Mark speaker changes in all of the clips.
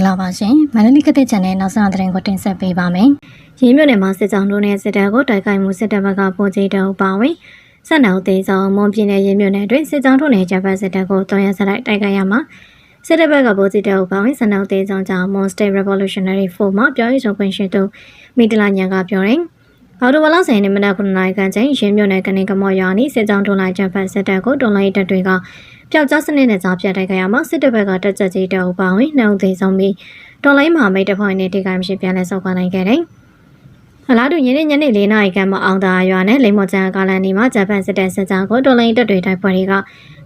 Speaker 1: ္ဂလာပါရှင်မန္တလေးကတဲ့ channel နောက်ဆုံးသတင်းကိုတင်ဆက်ပေးပါမယ်။ရင်းမြစ်နယ်မှာစစ်ကြောင်းတို့နဲ့စစ်တပ်ကိုတိုက်ခိုက်မှုစစ်တပ်ဘက်ကပုံကြီးတုံးပါဝင်ဆက်နောက်သေးဆောင်မွန်ပြည်နယ်ရင်းမြစ်နယ်တွင်စစ်ကြောင်းတို့နဲ့ဂျပန်စစ်တပ်ကိုတွန်းရဆက်လိုက်တိုက်ခိုက်ရမှာစစ်တပ်ဘက်ကပုံကြီးတုံးပါဝင်ဆက်နောက်သေးဆောင်ကြောင့် Mon State Revolutionary Force မှာပြောရေးဆိုခွင့်ရှိသူမိတလာညံကပြောရင် အော်တိုဝါလာဆိုင်နေမနက်9နာရီခန့်ချိန်ရင်းမြစ်နယ်ကနေကမော်ရွာနီစစ်ကြောင်းတွန်းလိုက်ဂျပန်စစ်တပ်ကိုတွန်းလိုက်တပ်တွေကပျောက်ကြားစနစ်နဲ့ကြားပြတ်တိုက်ခိုက်ရမှာစစ်တပ်ဘက်ကတက်ကြကြီးတောက်ပါဝင်နှောင်းသေးဆုံးပြီးတော်လိုင်းမဟာမိတ်တစ်ဖွဲ့နဲ့တိကိုင်မရှိပြန်လဲဆောက်ခွာနိုင်ခဲ့တယ်။အလားတူညနေညနေ၄နာရီခန့်မှာအောင်သာရွာနဲ့လိမ္မော်ချန်ကာလန်နီမှာဂျပန်စစ်တပ်စစ်ကြောင်းကိုတော်လိုင်းတပ်တွေတိုက်ပွဲတွေက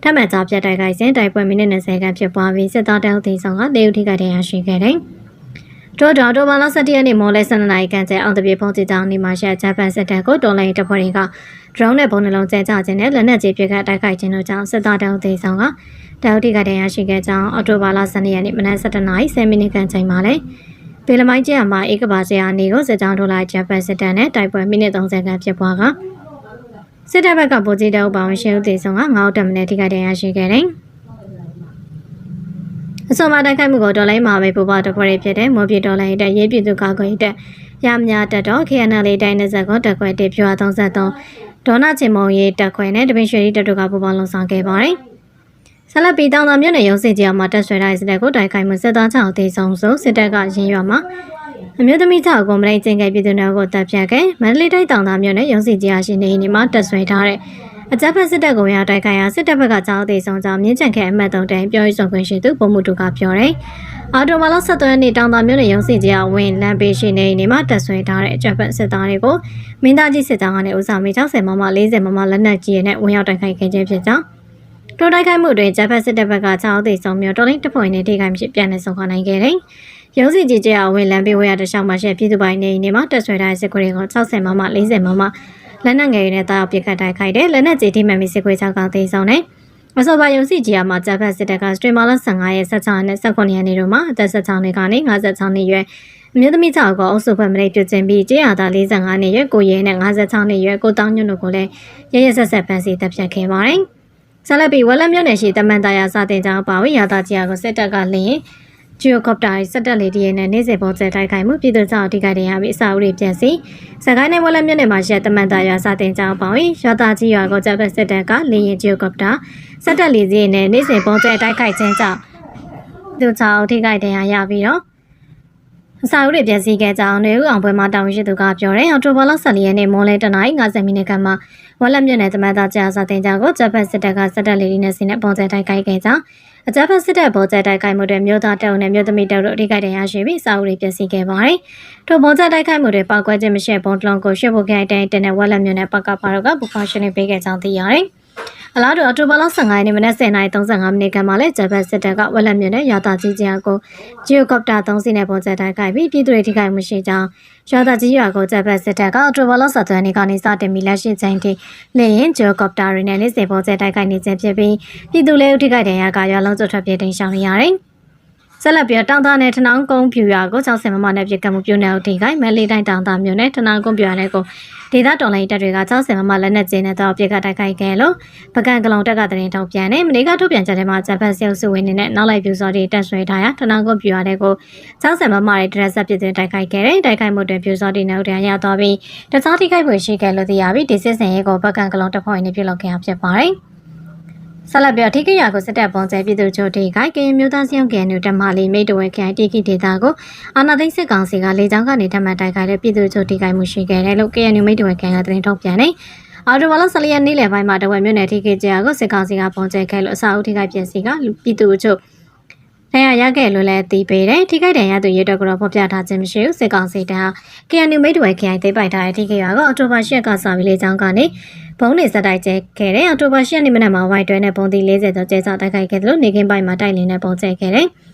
Speaker 1: ထပ်မံကြားပြတ်တိုက်ခိုက်စဉ်တိုက်ပွဲမိနစ်20ခန့်ဖြစ်ပွားပြီးစစ်သားတောက်သေးဆုံးကတေဦးထိကတည်းရရှိခဲ့တယ်။ တော်တော်တော်ဘာလ17ရက်နေ့မော်လဲ12နာရီခန့်ကျအောင်တပြေဖုံးစစ်ကြောင်းနေမှာရှိဂျပန်စစ်တပ်ကိုတော်လိုင်းတပ်ဖွဲ့တွေက drone နဲ့ဘုံနှလုံးကျဲချခြင်းနဲ့လက်နက်ကြီးပစ်ခတ်တိုက်ခိုက်ခြင်းတို့ကြောင့်စစ်သားတောက်သေးဆုံးကတအုပ်တိကတည်းရရှိခဲ့ကြောင်းအော်တိုဘာလ12ရက်နေ့မနက်7:00နာရီ10မိနစ်ခန့်ချိန်မှာလဲဗီလမိုင်းကျဲမှာဧကဘာကျဲအနေကိုစစ်ကြောင်းထိုးလိုက်ဂျပန်စစ်တပ်နဲ့တိုက်ပွဲမိနစ်30ခန့်ဖြစ်ပွားကစစ်တပ်ဘက်ကဗိုလ်ကြီးတအုပ်ပါဝင်ရှင်းဦးသေးဆုံးက9ဦးတက်မနဲ့ထိကတည်းရရှိခဲ့တယ် အစောမတိုက်ခိုက်မှုကိုဒေါ်လိုင်းမှာပဲပူပါတဖွဲ့ဖြစ်တဲ့မော်ပြေဒေါ်လိုင်းတဲ့ရေးပြည်သူကာကွယ်တဲ့ရမညာတက်တော့ KNL တိုင်းနယ်စပ်ကိုတက်ခွဲတေဖြွာ33ဒေါနာချင်မုံရေးတက်ခွဲနဲ့တပင်ရွှေရီတက်တို့ကပူပေါင်းလုံဆောင်ခဲ့ပါတယ်။ဆလပီတောင်သာမြို့နယ်ရုံးစစ်ကြီးမှာတက်ဆွဲထားတဲ့စစ်တပ်ကိုတိုက်ခိုက်မှုစစ်သား6အသေးဆုံးဆိုစစ်တပ်ကရင်ရွာမှာအမျိုးသမီး6ကိုမလိုက်ကျင်ခဲ့ပြည်သူတွေကိုတပ်ဖြတ်ခဲ့မန္တလေးတိုင်းတောင်သာမြို့နယ်ရုံးစစ်ကြီးအရှိနေနေမှာတက်ဆွဲထားတဲ့ အကြမ်းဖက်စစ်တပ်ကိုရတိုက်ခိုက်ရာစစ်တပ်ဘက်ကကြောင်းသေးဆုံးကြောင်းမြင့်ချန်ခဲ့အမှတ်3တိုင်ပြောရေးဆိုခွင့်ရှိသူပုံမှုတူကပြောတယ်။အာတိုမာလာဆက်သွဲနေတောင်သာမြို့နယ်ရုံးစီကြီးအဝင်လမ်းပေးရှိနေနေမှာတက်ဆွဲထားတဲ့အကြမ်းဖက်စစ်သားတွေကိုမင်းသားကြီးစစ်ကြောင်းကနေဦးဆောင်ပြီး60မမ40မမလက်နက်ကြီးနဲ့ဝင်ရောက်တိုက်ခိုက်ခဲ့ခြင်းဖြစ်ကြောင်းတိုးတိုက်ခိုက်မှုတွင်ဂျပန်စစ်တပ်ဘက်ကကြောင်းသေးဆုံးမျိုးတော်လိုင်းတပွင့်နဲ့ထိခိုက်မှုပြန်လည်ဆုံးခနိုင်ခဲ့တယ်။ရုံးစီကြီးကြီးအဝင်လမ်းပေးဝဲရတခြားမှာရှိပြည်သူပိုင်နေနေမှာတက်ဆွဲထားတဲ့စစ်ခွေတွေကို60မမ40မမ လက်နက်ငယ်တွေနဲ့တာယာပစ်ခတ်တိုက်ခိုက်တယ်လက်နက်ကြီးထိမှန်ပြီးစစ်ခွေချောက်ကောင်သေးဆုံးတယ်အစောပိုင်းရုံစီကြီးအမှာဂျပန်စစ်တပ်ကစတရီမာလ15ရက်16နဲ့19ရက်နေ့တို့မှာအသက်16နှစ်ကနေ56နှစ်ရွယ်အမျိုးသမီး6ကိုအုပ်စုဖွဲ့မလေးပြုတ်ခြင်းပြီးကျေးရတာ45နှစ်ရွယ်ကိုရဲနဲ့56နှစ်ရွယ်ကိုတောင်းညွန့်တို့ကိုလည်းရရဆက်ဆက်ဖမ်းဆီးတပ်ဖြတ်ခဲ့ပါတယ်။ဆလပီဝက်လက်မြို့နယ်ရှိတမန်တရာစာတင်ကြောင်းပါဝင်ရတာကြီးကိုစစ်တပ်ကလင်း ဂျီယိုကော်ပတာစက်တက်လေတရဲနဲ့နေ့စဉ်ပေါ်ကျတိုက်ခိုက်မှုပြည်သူ့ကြောင့်အထိကတည်းရပြီးအစာအုပ်တွေပြန်စီစကိုင်းနယ်ဝက်လက်မြို့နယ်မှာရှိတမန်တာရွာစာတင်ကြောင်းပေါင်းရွာသားကြီးရွာကိုတပ်သက်စစ်တပ်ကလေရင်ဂျီယိုကော်ပတာစက်တက်လေစီးနဲ့နေ့စဉ်ပေါ်ကျတိုက်ခိုက်ခြင်းကြောင့်သူ့ကြောင့်အထိကတည်းရပြီးတော့အစာအုပ်တွေပြန်စီခဲ့ကြောင်းနေဦးအောင်ပွဲမှာတာဝန်ရှိသူကပြောတယ်အော်တိုဘာလ14ရက်နေ့မွန်လဲတနင်္လာ50မိနစ်ခန့်မှာ ဝက်လက်မြို့နယ်တမန်သားကြာစာတင်ကြောင်းကိုဂျပန်စစ်တပ်ကစက်တက်လေဒီနဲ့စီနဲ့ပုံကျတိုက်ခိုက်ခဲ့ကြောင်းအကြမ်းဖက်စစ်တပ်ပေါ်ကျတိုက်ခိုက်မှုတွေမြို့သားတပ်နဲ့မြို့သမီးတပ်တို့အထိကိတရားရှိပြီးစာအုပ်တွေပြည့်စည်ခဲ့ပါတယ်။ထိုပေါ်ကျတိုက်ခိုက်မှုတွေပောက်ကွဲခြင်းမရှိဘုံတလုံးကိုရှစ်ဖို့ခိုင်တိုင်းတနက်ဝက်လက်မြို့နယ်ပကပါတို့ကဘူဖာရှင်းပေးခဲ့ကြောင်းသိရတယ်။ အလားတူအော်တိုဘာလ15ရက်နေ့မနက်10:35မိနစ်ခန့်မှာလဲဂျပန်စစ်တပ်ကဝက်လက်မြို့နယ်ရွာသားကြီးကြားကိုဂျီယိုကော်ပတာ3စီးနဲ့ပေါ်ကျတိုက်ခိုက်ပြီးပြည်သူတွေထိခိုက်မှုရှိကြောင်းရွာသားကြီးရွာကိုဂျပန်စစ်တပ်ကအော်တိုဘာလ17ရက်နေ့ကနေစတင်ပြီးလက်ရှိချိန်ထိလေရင်ဂျီယိုကော်ပတာတွေနဲ့နေ့စဉ်ပေါ်ကျတိုက်ခိုက်နေခြင်းဖြစ်ပြီးပြည်သူလေးထိခိုက်တဲ့ရာကရွာလုံးကျွတ်ထွက်ပြေးတင်ရှောင်နေရတယ်။ ဆက်လက်ပြီးတောင်သားနဲ့ထနောင်းကုန်းဖြူရွာကို60မမနဲ့ပြစ်ကတ်မှုပြုနေအောင်ထိခိုက်မဲလေးတိုင်းတောင်သားမြို့နယ်ထနောင်းကုန်းဖြူရွာနဲ့ကိုဒေသတော်လိုင်းတပ်တွေက60မမလက်နက်ကျင်းနဲ့တော့ပြစ်ကတ်တိုက်ခိုက်ခဲ့လို့ပကံကလုံတက်ကတရင်ထုတ်ပြန်နေမနေ့ကထုတ်ပြန်ချက်ထဲမှာဂျပန်စစ်အုပ်စုဝင်နေတဲ့နောက်လိုက်ပြူစော်တွေတက်ဆွဲထားရထနောင်းကုန်းဖြူရွာနဲ့ကို60မမတွေဒရက်ဆက်ပြစ်တင်တိုက်ခိုက်ခဲ့တယ်တိုက်ခိုက်မှုတွင်ပြူစော်တွေနဲ့ဥဒရန်ရသွားပြီးတခြားထိခိုက်မှုရှိခဲ့လို့သိရပြီးဒီစစ်စင်ရေးကိုပကံကလုံတပ်ဖွဲ့ဝင်တွေပြုလုပ်ခဲ့ရဖြစ်ပါတယ် ဆက်လက်ပြထိကရကိုစစ်တပ်ပုံကျဲပြည်သူချိုထိခိုက်ကရင်မျိုးသားစရုံကန်နူတမလေးမိတ်တဝဲခိုင်တိကိဒေတာကိုအာနာသိန်းစစ်ကောင်စီကလေကြောင်းကနေထပ်မံတိုက်ခိုက်တဲ့ပြည်သူချိုထိခိုက်မှုရှိခဲ့တယ်လို့ KNU မိတ်တဝဲခိုင်ကသတင်းထုတ်ပြန်တယ်။အော်တိုဘာလ14ရက်နေ့လယ်ပိုင်းမှာတဝဲမြို့နယ်ထိကိကျာကိုစစ်ကောင်စီကပုံကျဲခဲ့လို့အစာအုပ်ထိခိုက်ပျက်စီးကပြည်သူချို ထရရခဲ့လို့လည်းသိပေးတယ်ထိခိုက်တယ်ရသူရေတော့ကတော့ဖော်ပြထားခြင်းမရှိဘူးစစ်ကောင်စီတန်း KNU မိတ်တဝဲခိုင်သိပိုက်ထားတဲ့ထိကိရကိုအော်တိုဘာ10ရက်ကစပြီးလေကြောင်းကနေဘုံနေစတိုက်ကျဲခဲ့တဲ့အော်တိုဘာ10ရက်နေ့မနက်မှာဝိုက်တွဲနဲ့ဘုံတီ40ကျော်ကျဲစားတိုက်ခိုက်ခဲ့တယ်လို့နေကင်းပိုင်းမှာတိုက်လင်းနဲ့ပုံကျဲခဲ့တယ်။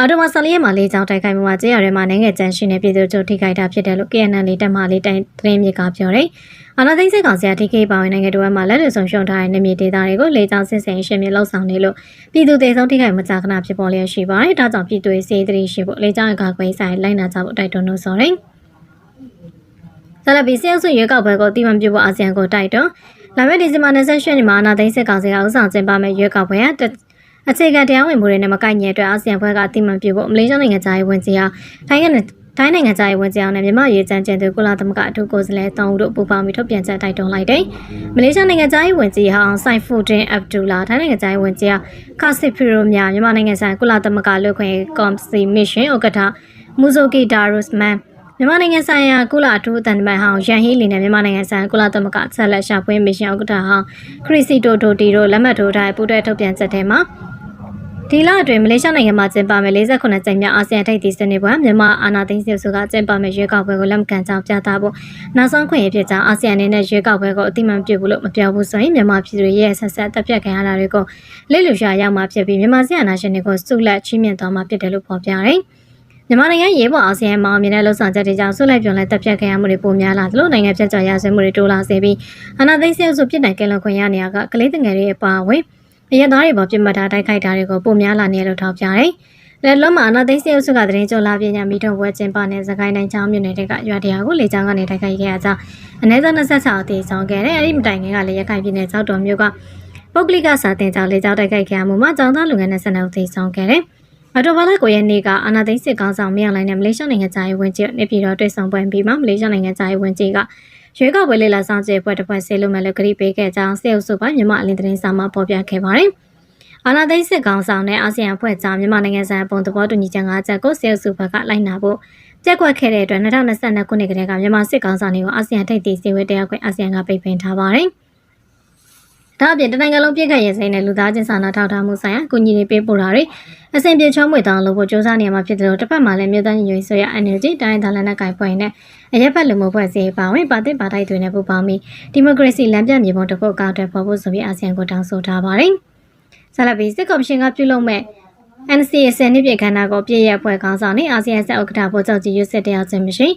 Speaker 1: အော်တိုဘာ14ရက်မှာလေးချောင်းတိုက်ခိုက်မှုမှာကျေးရွာတွေမှာနိုင်ငံကျန်းရှိနေပြည်သူတို့ထိခိုက်တာဖြစ်တယ်လို့ KNL လေးတက်မှလေးတိုင်သတင်းမြေကပြောတယ်။အာနာသိန်းစစ်ကောင်စီက TK ပါဝင်နိုင်ငံတော်မှာလက်လွတ်ဆုံးရှုံးထားတဲ့နေမြေဒေသတွေကိုလေကြောင်းစစ်ဆင်ရှင်းပြလောက်ဆောင်နေလို့ပြည်သူတွေဆုံးထိခိုက်မကြခဏဖြစ်ပေါ်လျက်ရှိပါတယ်။ဒါကြောင့်ပြည်သူတွေစေတသိက်ရှိဖို့လေကြောင်းအကာအကွယ်ဆိုင်လိုက်နာကြဖို့တိုက်တွန်းလို့ဆိုတယ်။ဆလဘီဆီယဆုရွေးကောက်ပွဲကိုတီမန်ပြုဖို့အာဆီယံကိုတိုက်တွန်းလာမယ့်ဒီဇင်ဘာ28ရက်နေ့မှာအာနာသိန်းစစ်ကောင်စီကဥဆောင်ကျင်းပမယ့်ရွေးကောက်ပွဲက အအခြေခံတရားဝင်မှုတွေနဲ့မကိုက်ညီတဲ့အတွက်အာဆီယံဘွဲကအတိမတ်ပြုဖို့မလေးရှားနိုင်ငံသားရေးဝန်ကြီးဟာထိုင်းကနေတိုင်းနိုင်ငံသားရေးဝန်ကြီးအောင်နဲ့မြန်မာရေးချမ်းကျင်သူကုလသမဂ္ဂအထူးကိုယ်စားလှယ်တောင်းတို့ပူးပေါင်းပြီးထုတ်ပြန်ချက်တိုက်တွန်းလိုက်တယ်။မလေးရှားနိုင်ငံသားရေးဝန်ကြီးဟောင်းဆိုင်ဖူဒင်အဗ်ဒူလာထိုင်းနိုင်ငံသားရေးဝန်ကြီးဟာခါစစ်ဖီရိုမြမြန်မာနိုင်ငံဆိုင်ကုလသမဂ္ဂလူခွင့်ကော်မစီမစ်ရှင်ဥက္ကဋ္ဌမူဇိုကီဒါရုစ်မန်မြန်မာနိုင်ငံဆိုင်ရာကုလအထူးအတန်တမန်ဟောင်းရန်ဟီလီနဲ့မြန်မာနိုင်ငံဆိုင်ရာကုလသမဂ္ဂဆက်လက်ရှာဖွေမစ်ရှင်ဥက္ကဋ္ဌဟောင်းခရစ်စီတိုတိုတီတို့လက်မှတ်ထိုးထားတဲ့ပူးတွဲထုတ်ပြန်ချက်ထဲမှာ ဒီလအတွင်းမလေးရှားနိုင်ငံမှာကျင်းပမယ့်48ကြိမ်မြောက်အာဆီယံထိပ်သီးဆွေးနွေးပွဲမြန်မာအာဏာသိမ်းစစ်စုကကျင်းပမယ့်ရွေးကောက်ပွဲကိုလက်မခံကြောင်းပြသဖို့နောက်ဆုံးခွင့်ရဖြစ်ကြောင်းအာဆီယံအနေနဲ့ရွေးကောက်ပွဲကိုအတိမတ်ပြုဘူးလို့မပြောဘူးဆိုရင်မြန်မာပြည်သူရဲ့ဆက်ဆက်တပ်ဖြတ်ခံရတာတွေကိုလက်လူရှာရောက်မှာဖြစ်ပြီးမြန်မာစီအာဏာရှင်တွေကိုစုလက်ချီးမြှင့်သွားမှာဖြစ်တယ်လို့ဖော်ပြတယ်။မြန်မာနိုင်ငံရေးပေါ်အာဆီယံမှာအမြင်နဲ့လှုပ်ဆောင်ချက်တွေကြောင့်ဆွလိုက်ပြုံလဲတပ်ဖြတ်ခံရမှုတွေပိုများလာသလိုနိုင်ငံဖြတ်ကျော်ရဆွေးမှုတွေတိုးလာစေပြီးအာဏာသိမ်းစစ်အုပ်စုပြည်တိုင်ကဲလွန်ခွင့်ရနေရကကလေးငယ်တွေအပါအဝင် အရသားတွေပေါ်ပြစ်မှတ်ထားတိုက်ခိုက်တာတွေကိုပိုများလာနေလို့ထောက်ပြတယ်။လက်လုံးမှာအနာသိမ်းစစ်အုပ်စုကတရင်ကျော်လာပြညာမိထုံပွဲကျင်းပနေစကိုင်းတိုင်းချောင်းမြို့နယ်တွေကရွာတရားကိုလေကြောင်းကနေတိုက်ခိုက်ခဲ့ရကြောင်းအနည်းဆုံး26အသေးဆောင်ခဲ့တယ်။အဲဒီမတိုင်ခင်ကလည်းရခိုင်ပြည်နယ်ကြောက်တော်မြို့ကပုဂ္ဂလိကစာတင်ကျောင်းလေကြောင်းတိုက်ခိုက်ခဲ့မှုမှာကျောင်းသားလူငယ်22ဦးသေဆုံးခဲ့တယ်။အတော်ဘာလကိုရဲ့နေ့ကအာနာသိန်းစစ်ကောင်းဆောင်မြောင်လိုင်းနဲ့မလေးရှားနိုင်ငံသားရေးဝန်ကြီးနေပြည်တော်တွေ့ဆုံပွဲပြီးမှမလေးရှားနိုင်ငံသားရေးဝန်ကြီးကရွေးကောက်ပွဲလေလာဆောင်ကျဲပွဲတစ်ပွဲဆေးလို့မဲ့လို့ကြေပေးခဲ့ကြောင်းစေအုပ်စုပိုင်းမြန်မာအလင်းသတင်းစာမှာဖော်ပြခဲ့ပါတယ်။အာနာသိန်းစစ်ကောင်ဆောင်နဲ့အာဆီယံအဖွဲ့ကြားမြန်မာနိုင်ငံဆိုင်ပုံသဘောတူညီချက်၅ချက်ကိုစေအုပ်စုဘက်ကလိုက်နာဖို့ကြက်ကွက်ခဲ့တဲ့အတွက်2022ခုနှစ်ကတည်းကမြန်မာစစ်ကောင်ဆောင်တွေကိုအာဆီယံထိပ်သီးစည်းဝေးတရားခွင့်အာဆီယံကပိတ်ပင်ထားပါတယ်။ ဒါအပြင်တနိုင်ငံလုံးပြည့်ခတ်ရစိမ့်တဲ့လူသားချင်းစာနာထောက်ထားမှုဆိုင်ရာအကူအညီတွေပေးပို့တာတွေအစဉ်ပြေချောမွေတောင်းလို့ဖို့စ조사နေရမှာဖြစ်တယ်လို့တစ်ဖက်မှာလည်းမြို့သားညီညွတ်ရေးဆိုရ energy တိုင်းဒေသလက်နက်ကင်ဖွဲ့နဲ့အရက်ဖက်လူမှုဖွဲ့စည်းပါဝင်ပါတစ်ပါတိုက်တွေနဲ့ပူးပေါင်းပြီးဒီမိုကရေစီလမ်းပြမြေပုံတစ်ခုအကောင့်တွေပေါ်ဖို့ဆိုပြီးအာဆီယံကိုတောင်းဆိုထားပါတယ်။ဆလဘီစစ်ကော်မရှင်ကပြုလုပ်မဲ့ NCA ဆယ်နှစ်ပြည့်ခန္ဓာကိုပြည့်ရဖွဲ့ခေါင်းဆောင်နဲ့အာဆီယံဆက်ဥက္ကဋ္ဌဗိုလ်ချုပ်ကြီးရွတ်စစ်တယောက်ချင်းမရှိ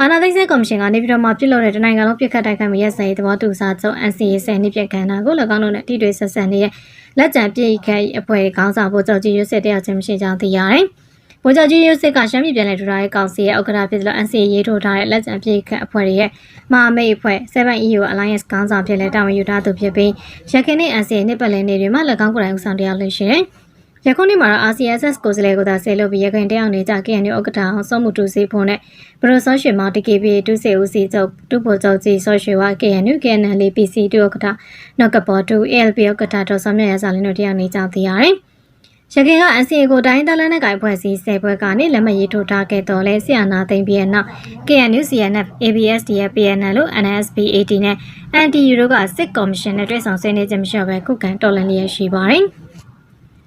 Speaker 1: အာနာသိန်းစစ်ကော်မရှင်ကနေပြည်တော်မှာပြုလုပ်တဲ့တနိုင်ငံလုံးပြစ်ခတ်တိုက်ခိုက်မှုရဲစံရေးသဘောတူစာချုပ် NCA ဆယ်နှစ်ပြည့်ခန္ဓာကို၎င်းတို့နဲ့တိတွေဆက်ဆံနေတဲ့လက်ကျန်ပြည့်ခတ်အဖွဲ့ခေါင်းဆောင်ဗိုလ်ချုပ်ကြီးရွတ်စစ်တယောက်ချင်းမရှိကြောင်းသိရတယ်။ဗိုလ်ချုပ်ကြီးရွတ်စစ်ကရှမ်းပြည်ပြည်နယ်ထူထောင်ရေးကောင်စီရဲ့ဥက္ကဋ္ဌဖြစ်တဲ့ NCA ရေးထိုးထားတဲ့လက်ကျန်ပြည့်ခတ်အဖွဲ့ရဲ့မဟာမိတ်အဖွဲ့ 7EU Alliance ခေါင်းဆောင်ဖြစ်တဲ့တာဝန်ယူထားသူဖြစ်ပြီးရခိုင်နဲ့ NCA နှစ်ပတ်လည်နေ့တွေမှာ၎င်းကိုယ်တိုင်ဦးဆောင်တရားလှည့်ရှိတ ယ်။ယခုနှစ်မှာတော့ RCSS ကိုယ်စားလှယ်ကိုသာဆဲလို့ပြီးရခိုင်တယောက်နေကြ KNU ဥက္ကဋ္ဌအောင်စောမှုတူစီဖုန်းနဲ့ဘရိုဆောရွှေမောင် TKP တူစီဦးစီချုပ်တူဖို့ချုပ်ကြီးဆောရွှေဝါ KNU KNL PC တူဥက္ကဋ္ဌနောက်ကပေါ်တူ ALP ဥက္ကဋ္ဌတော်ဆောင်မြတ်ရစာလင်းတို့တယောက်နေကြသိရတယ်။ရခိုင်က NCA ကိုတိုင်းတလန်းနဲ့ကြိုင်ဖွဲ့စည်းဆယ်ဘွဲကနေလက်မရေးထိုးထားခဲ့တော်လဲဆီယနာသိမ့်ပြီးနောက် KNU CNF ABSD ရဲ့ PNL လို့ NSP AT နဲ့ NTU တို့ကစစ်ကော်မရှင်နဲ့တွဲဆောင်ဆွေးနွေးခြင်းမရှိဘဲခုခံတော်လှန်လျက်ရှိပါတယ်။